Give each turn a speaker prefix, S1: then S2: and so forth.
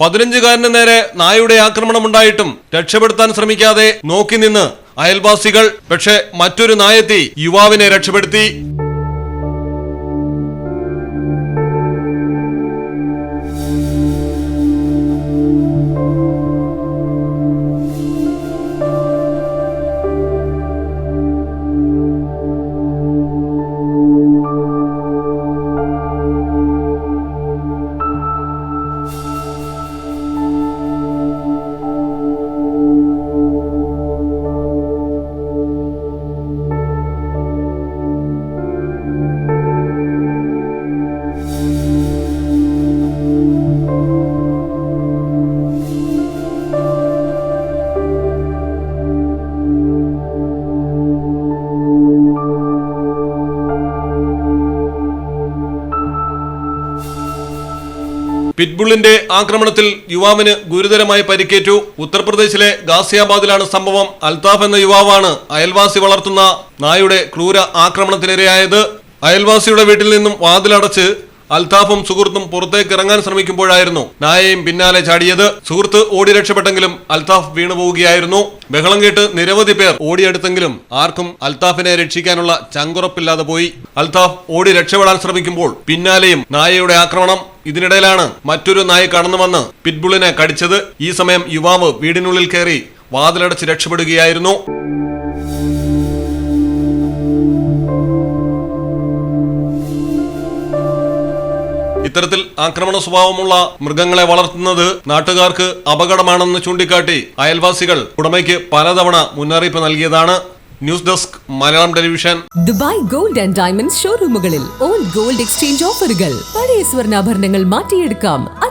S1: പതിനഞ്ചുകാരന് നേരെ നായയുടെ ആക്രമണമുണ്ടായിട്ടും രക്ഷപ്പെടുത്താൻ ശ്രമിക്കാതെ നോക്കി നിന്ന് അയൽവാസികൾ പക്ഷേ മറ്റൊരു നായെത്തി യുവാവിനെ രക്ഷപ്പെടുത്തി. പിറ്റ്ബുള്ളിന്റെ ആക്രമണത്തിൽ യുവാവിന് ഗുരുതരമായി പരിക്കേറ്റു. ഉത്തർപ്രദേശിലെ ഗാസിയാബാദിലാണ് സംഭവം. അൽതാഫ് എന്ന യുവാവാണ് അയൽവാസി വളർത്തുന്ന നായുടെ ക്രൂര ആക്രമണത്തിനിരയായത്. അയൽവാസിയുടെ വീട്ടിൽ നിന്നും വാതിലടച്ച് അൽതാഫും സുഹൃത്തും പുറത്തേക്ക് ഇറങ്ങാൻ ശ്രമിക്കുമ്പോഴായിരുന്നു നായയും പിന്നാലെ ചാടിയത്. സുഹൃത്ത് ഓടി രക്ഷപ്പെട്ടെങ്കിലും അൽതാഫ് വീണു പോവുകയായിരുന്നു. ബഹളം കേട്ട് നിരവധി പേർ ഓടിയെടുത്തെങ്കിലും ആർക്കും അൽതാഫിനെ രക്ഷിക്കാനുള്ള ചങ്കുറപ്പില്ലാതെ പോയി. അൽതാഫ് ഓടി രക്ഷപ്പെടാൻ ശ്രമിക്കുമ്പോൾ പിന്നാലെയും നായയുടെ ആക്രമണം ഇതിനിടയിലാണ് മറ്റൊരു നായ കടന്നു വന്ന് പിറ്റ്ബുളിനെ കടിച്ചത്. ഈ സമയം യുവാവ് വീടിനുള്ളിൽ കയറി വാതിലടച്ച് രക്ഷപ്പെടുകയായിരുന്നു. ഇത്തരത്തിൽ ആക്രമണ സ്വഭാവമുള്ള മൃഗങ്ങളെ വളർത്തുന്നത് നാട്ടുകാർക്ക് അപകടമാണെന്ന് ചൂണ്ടിക്കാട്ടി അയൽവാസികൾ ഉടമയ്ക്ക് പലതവണ മുന്നറിയിപ്പ് നൽകിയതാണ്. News desk Malayalam television.
S2: Dubai gold and diamond ഷോറൂമുകളിൽ old gold exchange ഓഫറുകൾ. പഴയ സ്വർണാഭരണങ്ങൾ മാറ്റിയെടുക്കാം.